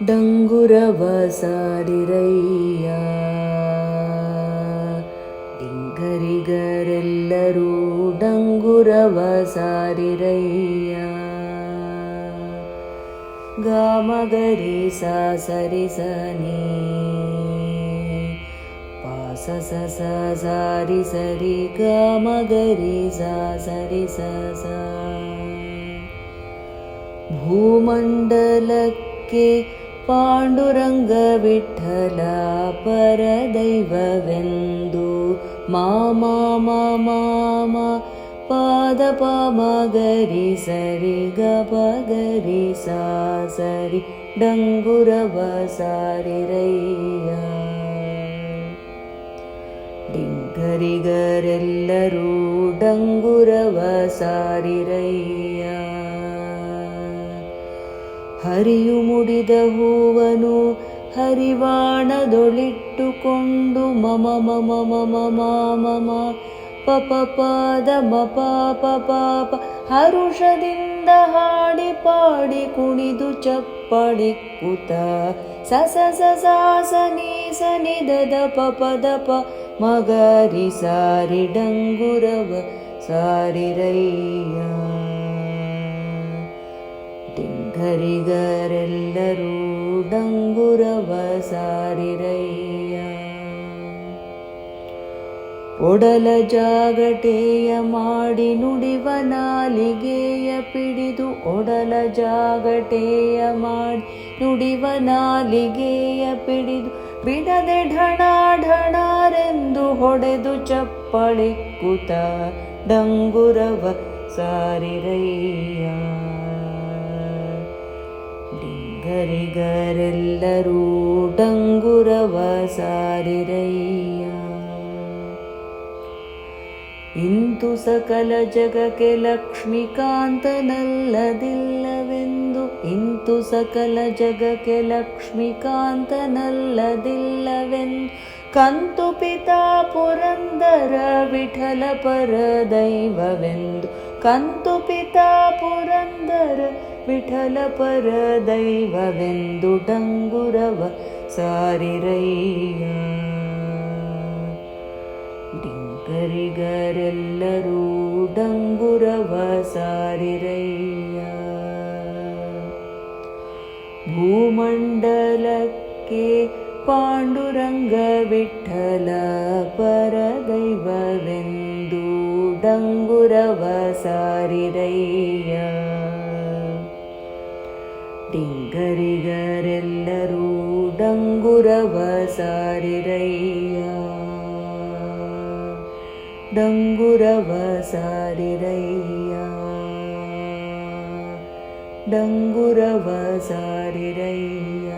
ಡಂಗುರವ ಸಾರಿರಯ್ಯ ಡಿಂಗರಿಗರೆಲ್ಲರೂ ಡಂಗುರವ ಸಾರಿರಯ್ಯ ಗಾಮಗರಿ ಸಾ ಸರಿ ಸನಿ ಪಾಸ ಸ ಸ ಸಾರಿ ಸರಿ ಗಾಮಗರಿ ಸಾ ಸರಿ ಸ ಸ ಭೂಮಂಡಲಕ್ಕೆ ಪಾಂಡುರಂಗ ವಿಠಲ ಪರದೈವವೆಂದು ಮಾಮ ಮಾಮ ಪಾದ ಪಾಮಗರಿ ಸರಿ ಗ ಪಗರಿ ಸಾ ಸರಿ ಡಂಗುರವ ಸಾರಿರಯ್ಯ ಡಿಂಗರಿಗರೆಲ್ಲರೂ ಡಂಗುರವ ಸಾರಿರಯ್ಯ ಹರಿಯು ಮುಡಿದ ಹೂವನು ಹರಿವಾಣದೊಳಿಟ್ಟುಕೊಂಡು ಮಮ ಮಮ ಮಮ ಮಮ ಪಪ, ಪಾದ ಮಪ ಪಾಪ ಹರುಷದಿಂದ ಹಾಡಿ ಪಾಡಿ ಕುಣಿದು ಚಪ್ಪಡಿ ಕುತ. ಸಸ ಸ ಸ, ಸಾ, ಸ, ನೀ, ಸ, ನಿ, ದ ದ, ಪ ಪ ಪ. ಮಗರಿ ಸಾರಿ ಡಂಗುರವ ಸಾರಿ ಸಾರಿರಯ್ಯ. ಡಿಂಗರಿಗರೆಲ್ಲರೂ ಡಂಗುರವ ಸಾರಿರಯ್ಯ. ಒಡಲ ಜಾಗಟೆಯ ಮಾಡಿ ನುಡಿವ ನಾಲಿಗೆಯ ಪಿಡಿದು ಒಡಲ ಜಾಗಟೆಯ ಮಾಡಿ ನುಡಿವ ನಾಲಿಗೆಯ ಪಿಡಿದು ಬಿಡದೆ ಢಣ ಢಣರೆಂದು ಹೊಡೆದು ಚಪ್ಪಳಿ ಕುತ ಡಂಗುರವ ಸಾರಿರಯ್ಯ. ಡಿಂಗರಿಗರೆಲ್ಲರೂ ಡಂಗುರವ ಸಾರಿರಯ್ಯ ಇಂತು ಸಕಲ ಜಗಕ್ಕೆ ಲಕ್ಷ್ಮೀಕಾಂತನಲ್ಲದಿಲ್ಲವೆಂದು ಇಂತು ಸಕಲ ಜಗಕ್ಕೆ ಲಕ್ಷ್ಮೀಕಾಂತನಲ್ಲದಿಲ್ಲವೆಂದು ಕಂತು ಪಿತಾ ಪುರಂದರ ವಿಠಲ ಪರ ದೈವವೆಂದು ಕಂತು ಪಿತಾ ಪುರಂದರ ವಿಠಲ ಪರ ದೈವವೆಂದು ಡಂಗುರವ ಸಾರಿರಯ್ಯ. ಡಿಂಗರಿಗರೆಲ್ಲರೂ ಡಂಗುರವ ಸಾರಿರಯ್ಯ. ಭೂಮಂಡಲಕ್ಕೆ ಪಾಂಡುರಂಗ ವಿಠಲ ಪರದೈವವೆಂದು ಡಂಗುರವ ಸಾರಿರಯ್ಯ ಡಿಂಗರಿಗರೆಲ್ಲರೂ ಡಂಗುರವ ಸಾರಿರಯ್ಯ ಡಂಗುರವ ಸಾರಿರಯ್ಯ ಡಂಗುರವ ಸಾರಿರಯ್ಯ